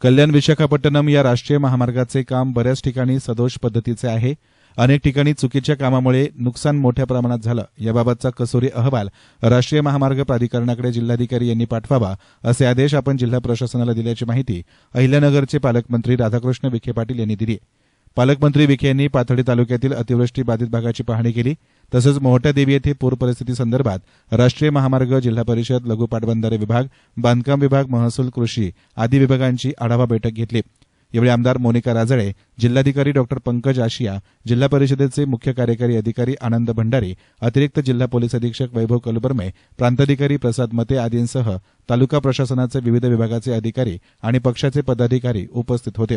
कल्याण विशाखापट्टणम या राष्ट्रीय महामार्गाचे काम बऱ्याच ठिकाणी सदोष पद्धतीचे आहे. अनेक ठिकाणी चुकीच्या कामामुळे नुकसान मोठ्या प्रमाणात झालं. याबाबतचा कसोरी अहवाल राष्ट्रीय महामार्ग प्राधिकरणाकडे जिल्हाधिकारी यांनी पाठवावा असे आदेश आपण जिल्हा प्रशासनाला दिल्याची माहिती अहिल्यानगरचे पालकमंत्री राधाकृष्ण विखे पाटील यांनी दिली. पालकमंत्री विखे यांनी पाथर्डी तालुक्यातील अतिवृष्टी बाधित भागाची पाहणी केली. तसंच मोहट्या देवी येथे पूर परिस्थिती संदर्भात राष्ट्रीय महामार्ग जिल्हा परिषद लघु पाटबंधारे विभाग बांधकाम विभाग महसूल कृषी आदी विभागांची आढावा बैठक घेतली. यावेळी आमदार मोनिका राजळे जिल्हाधिकारी डॉक्टर पंकज आशिया जिल्हा परिषदेचे मुख्य कार्यकारी अधिकारी आनंद भंडारी अतिरिक्त जिल्हा पोलीस अधीक्षक वैभव कलबर्मे प्रांताधिकारी प्रसाद मते आदींसह तालुका प्रशासनाचे विविध विभागाचे अधिकारी आणि पक्षाचे पदाधिकारी उपस्थित होते.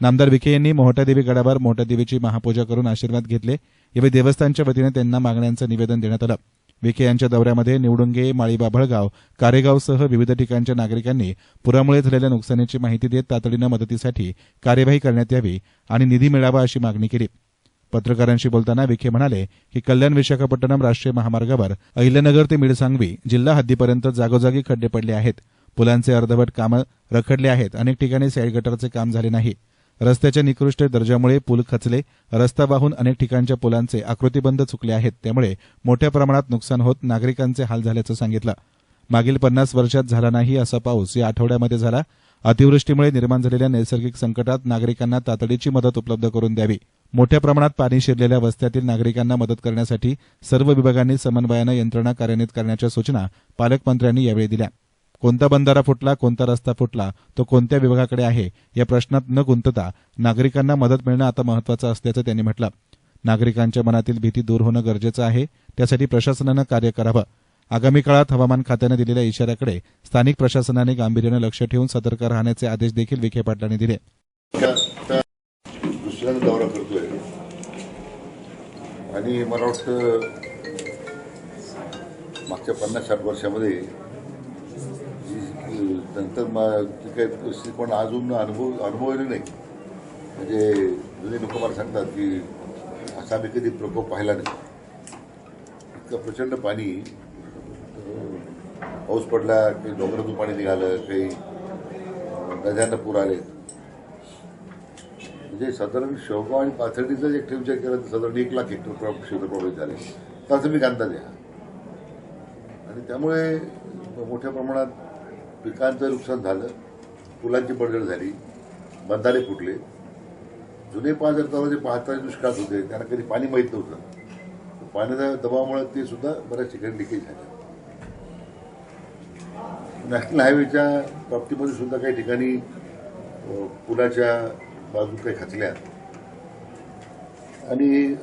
नामदार विखे यांनी मोहटादेवी गडावर मोहटादेवीची महापूजा करून आशीर्वाद घेतले. यावेळी देवस्थानच्या वतीने त्यांना मागण्यांचं निवेदन देण्यात आलं. विखे यांच्या दौऱ्यामध्ये निवडुंगे माळीबाभळगाव कारेगावसह विविध ठिकाणच्या नागरिकांनी पुरामुळे झालेल्या नुकसानीची माहिती देत तातडीनं मदतीसाठी कार्यवाही करण्यात यावी आणि निधी मिळावा अशी मागणी केली. पत्रकारांशी बोलताना विखे म्हणाले की कल्याण विशाखापट्टणम राष्ट्रीय महामार्गावर अहिल्यानगर ते मिडसांगवी जिल्हा हद्दीपर्यंत जागोजागी खड्डे पडले आहेत. पुलांचे अर्धवट कामं रखडले आहेत. अनेक ठिकाणी साईड गटारचे काम झाले नाही. रस्त्याच्या निकृष्ट दर्जामुळे पूल खचले. रस्ता वाहून अनेक ठिकाणच्या पुलांचे आकृतीबंध चुकले आहेत. त्यामुळे मोठ्या प्रमाणात नुकसान होत नागरिकांचे हाल झाल्याचं सांगितलं. मागील पन्नास वर्षात झाला नाही असा पाऊस या आठवड्यामध्ये झाला. अतिवृष्टीमुळे निर्माण झालेल्या नैसर्गिक संकटात नागरिकांना तातडीची मदत उपलब्ध करून द्यावी. मोठ्या प्रमाणात पाणी शिरलेल्या वस्त्यातील नागरिकांना मदत करण्यासाठी सर्व विभागांनी समन्वयानं यंत्रणा कार्यान्वित करण्याच्या सूचना पालकमंत्र्यांनी यावेळी दिल्या. कोणता बंधारा फुटला कोणता रस्ता फुटला तो कोणत्या विभागाकडे आहे या प्रश्नात न गुंतता नागरिकांना मदत मिळणं आता महत्वाचं असल्याचं त्यांनी म्हटलं. नागरिकांच्या मनातील भीती दूर होणं गरजेचं आहे त्यासाठी प्रशासनानं कार्य करावं. आगामी काळात हवामान खात्यानं दिलेल्या इशाऱ्याकडे स्थानिक प्रशासनाने गांभीर्यानं लक्ष ठेवून सतर्क राहण्याचे आदेश देखील विखे पाटलांनी दिले. दौरा करतोय. आणि मला वाटतं मागच्या पन्नास साठ वर्षामध्ये नंतर मग जी काही परिस्थिती पण अजून अनुभव अनुभवली नाही. म्हणजे जुने लोक मला सांगतात की असा आम्ही कधी प्रकोप पाहिला नाही. इतकं प्रचंड पाणी पाऊस पडला काही डोंगरातून पाणी निघालं काही नद्यांना पूर आले. म्हणजे साधारण शेवगाव आणि पाथर्डीचा जे एकटे विचार केला तर साधारण एक लाख हेक्टर प्र- क्षेत्र प्रभावित झाले. प्राथमिक अंदाज आहे. हा. आणि त्यामुळे मोठ्या प्रमाणात पिकांचं नुकसान झालं पुलांची पडझड झाली बंधारे फुटले. जुने पाच हजार पाहताना दुष्काळ होते त्यांना कधी पाणी माहीत नव्हतं. पाण्याच्या दबावामुळे ते सुद्धा बऱ्याच ठिकाणी लिकेज झाले. नॅशनल हायवेच्या बाबतीमध्ये सुद्धा काही ठिकाणी पुलाच्या बाजू काही खचल्या. आणि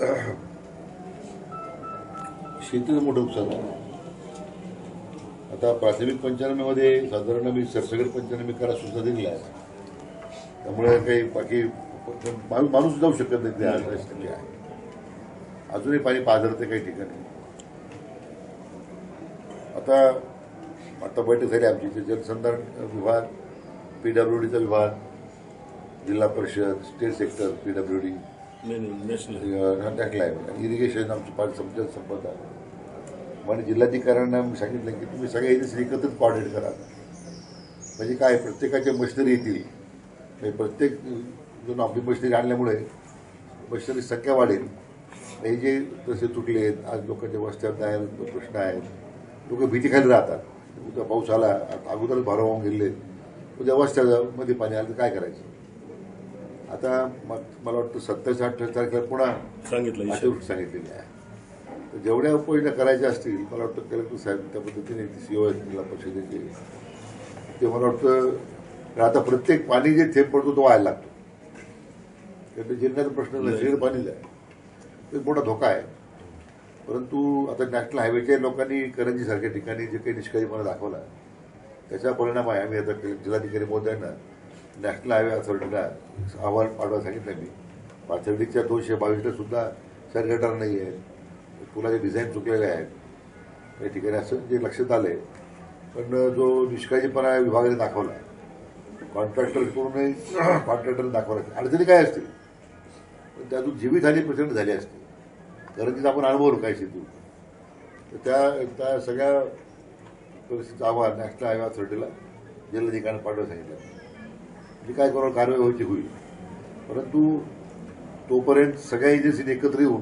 शेतीचं मोठं नुकसान झालं. आता प्राथमिक पंचनाम्यामध्ये साधारण मी सरसकट पंचनामे करा सुद्धा दिलेला आहे. त्यामुळे काही बाकी माणूस माणूस जाऊ शकत नाही परिस्थिती आहे अजूनही पाणी पाझरते काही ठिकाणी. आता आता बैठक झाली आमची इथे जलसंधारण विभाग पीडब्ल्यूडीचा विभाग Zilla Parishad state sector PWD. नाही नाही नॅशनल. इरिगेशन आमची पाच समजा आणि जिल्हाधिकाऱ्यांना मी सांगितलं की तुम्ही सगळ्या एजन्सी एकत्रित कॉर्डिनेट करा. म्हणजे काय प्रत्येकाच्या मशिनरी येतील. म्हणजे प्रत्येक जण आपली मशिनरी आणल्यामुळे मशिनरी संख्या वाढेल. हे जे रस्ते तुटले आहेत आज लोकांच्या वस्त्यात आहेत प्रश्न आहेत. लोक भीतीखाली राहतात. उद्या पाऊस आला आता अगोदरच भारा वाहून गेले. उद्या वस्त्यामध्ये पाणी आलं तर काय करायचं? आता मग मला वाटतं सत्तावीस अठ्ठावीस तारखेला पुन्हा सांगितलं सांगितलेली आहे. जेवढ्या उपाययोजना करायच्या असतील मला वाटतं कलेक्टर साहेब त्या पद्धतीने ती आहेत जिल्हा परिषदेचे ते मला वाटतं तर आता प्रत्येक पाणी जे थेंब पडतो तो व्हायला लागतो. कारण ते जिल्ह्याचा प्रश्न नैसर्गिक पाणीच आहे. तो एक मोठा धोका आहे. परंतु आता नॅशनल हायवेच्या लोकांनी करंजीसारख्या ठिकाणी जे काही निष्काळीपणा दाखवला त्याचा परिणाम आहे. आम्ही आता जिल्हाधिकारी महोदयांना नॅशनल हायवे अथॉरिटीला अहवाल पाठवा सांगितलं मी. पाथर्डीच्या दोनशे बावीसला सुद्धा सरगटार नाही आहे. पुलाचे डिझाईन चुकलेले आहेत. या ठिकाणी असं जे लक्षात आलंय पण जो निष्काळजीपणा विभागाने दाखवला कॉन्ट्रॅक्टरकडूनही कॉन्ट्रॅक्टर दाखवला अडचणी काय असतील? पण त्यातून जीवितहानी प्रचंड झाली असते कारण तिथं आपण अनुभवलो काय शेतू तर त्या त्या सगळ्या परिस्थितीचं आव्हान नॅशनल हायवे अथॉरिटीला जिल्हाधिकाऱ्यांना पाठवत सांगितलं. मी काय करू कारवाई व्हायची होईल? परंतु तोपर्यंत सगळ्या एजन्सीने एकत्र येऊन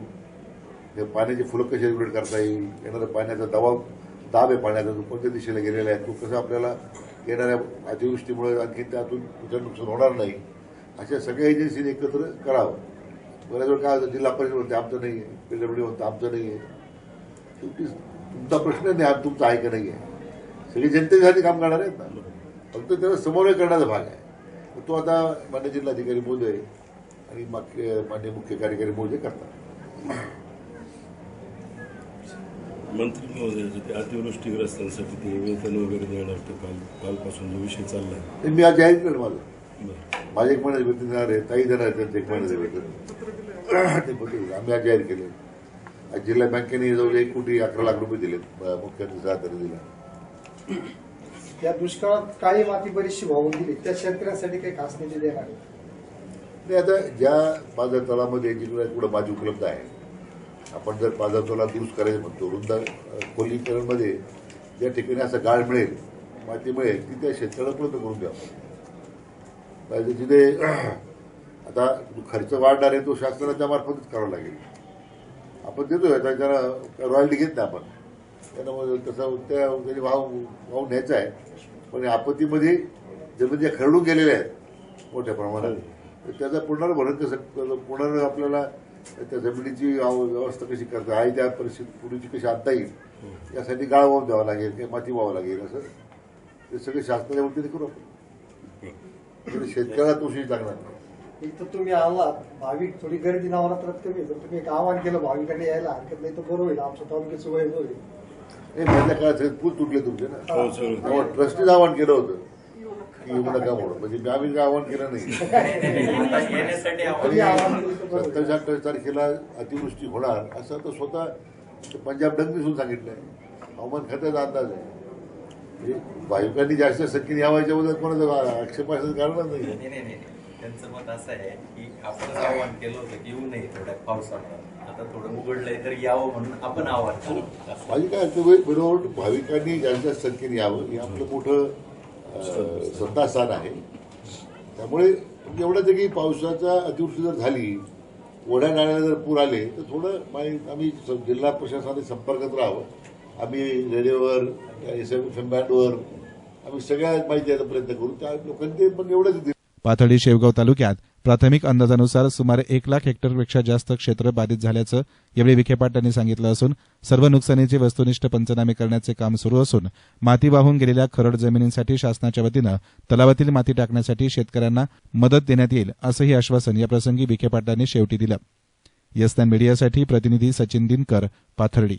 पाण्याची फुलं कशी रेग्युलेट करता येईल? येणारा पाण्याचा दबाव दाब आहे पाण्याचा तो कोणत्या दिशेला गेलेला आहे? तो कसं आपल्याला येणाऱ्या अतिवृष्टीमुळे आणखी त्यातून कुठं नुकसान होणार नाही? अशा सगळ्या एजन्सीने एकत्र करावं. बऱ्याच वेळ काय होतं जिल्हा परिषद म्हणते आमचं नाही आहे. पीडब्ल्यू म्हणतं आमचं नाही आहे. शेवटी तुमचा प्रश्न नाही हा तुमचा आहे का नाही आहे? सगळी जनतेसाठी काम करणार आहेत ना. फक्त त्याचा समन्वय करण्याचा भाग आहे. तो आता मान्य जिल्हाधिकारी मोदय आणि माग- मान्य मुख्य कार्यकारी मोदय करतात. मंत्री महोदय ते अतिवृष्टीग्रस्तांसाठी ते वेतन वगैरे देणार ते काल कालपासून जो विषय चाललाय. ते मी आज जाहीर केलं माझं. बरं. माझे एक महिन्याचे वेतन देणार आहे ताई देणार आहे त्यांचं एक महिन्याचं वेतन. ते पत्र आम्ही आज जाहीर केले. आज जिल्हा बँकेने जवळ एक कोटी अकरा लाख रुपये दिलेत अं, मुख्यमंत्री सहाय्यता दिला. या दुष्काळात काळी माती बरीचशी वाहून दिली त्या शेतकऱ्यांसाठी काही खास निधी देणार आहे. नाही आता ज्या बाजार तळामध्ये जिकडे कुठं माझी उपलब्ध आहे आपण जर तळा दुरुस्त करायचं म्हणतो रुंद खोलीकरणमध्ये ज्या ठिकाणी असं गाळ मिळेल माती मिळेल ती त्या शेतकऱ्याला उपलब्ध करून द्यावं पाहिजे जिथे आता खर्च वाढणार आहे तो शासनाच्या मार्फतच करावा लागेल. आपण देतोय आता त्याला रॉयल्टी घेत नाही आपण. त्यांना तसं त्या त्याने वाहून वाहून न्यायचं आहे. पण या आपत्तीमध्ये जमीन ज्या खरडून गेलेल्या आहेत मोठ्या प्रमाणात तर त्याचा पुनर्भरण कसं पुनर् आपल्याला त्या जमिनीची व्यवस्था कशी करता? आहे त्या परिस्थिती पूर्वीची कशी आणता येईल? यासाठी गाळ वाहून द्यावा लागेल किंवा माती व्हावं लागेल असं? ते सगळे शासनाच्या वतीने करू आपण. म्हणजे शेतकऱ्याला तोशी लागणार नाही. एक तर तुम्ही आलात भाविक थोडी गर्दी नवरात्रात कमी. तर तुम्ही एक आवाहन केलं भाविकांनी यायला हरकत नाही तर बरं होईल आमच्या तालुक्याचं वय होईल. नाही माझ्या काळात पूल तुटले तुमचे ना. हो. ट्रस्टीचं आवाहन केलं होतं. की येऊ नका म्हणून म्हणजे आम्ही काय आवाहन केलं नाही. सत्तावीस अठ्ठावीस तारखेला अतिवृष्टी होणार असं तर स्वतः पंजाब डंग दिसून सांगितलंय. हवामान खात्याचा अंदाज आहे. भाविकांनी जास्त संख्येने यावं याच्याबद्दल कोणाचं आक्षेप असण्याचं कारणच नाही. त्यांचं मत असं आहे की आपण आवाहन केलं होतं की येऊ नये थोड्या पावसामुळे. आता थोडं उघडलंय तर यावं म्हणून आपण आवाहन केलं माझी काय बरोबर भाविकांनी जास्त जास्त संख्येने यावं हे आपलं मोठं सत्तास्थान आहे. त्यामुळे एवढंच आहे की पावसाचा अतिवृष्टी जर झाली ओढ्या नाळ्याला जर पूर आले तर थोडं माहि- आम्ही जिल्हा प्रशासनाने संपर्कात राहावं. आम्ही रेडिओवर एस एम एफ एम बँडवर आम्ही सगळ्या माहिती द्यायचा प्रयत्न करू. त्या लोकांनी ते पण एवढंच दिलं. पाथर्डी शेवगाव तालुक्यात प्राथमिक अंदाजानुसार सुमारे एक लाख हेक्टरपेक्षा जास्त क्षेत्र बाधित झाल्याचं यावेळी विखे पाटलांनी सांगितलं असून सर्व नुकसानीचे वस्तुनिष्ठ पंचनामे करण्याचे काम सुरू असून माती वाहून गेलेल्या खरड जमिनींसाठी शासनाच्या वतीनं तलावातील माती टाकण्यासाठी शेतकऱ्यांना मदत देण्यात येईल असंही आश्वासन याप्रसंगी विखे पाटलांनी शेवटी दिलं. यस्तान मीडियासाठी प्रतिनिधी सचिन दिनकर पाथर्डी.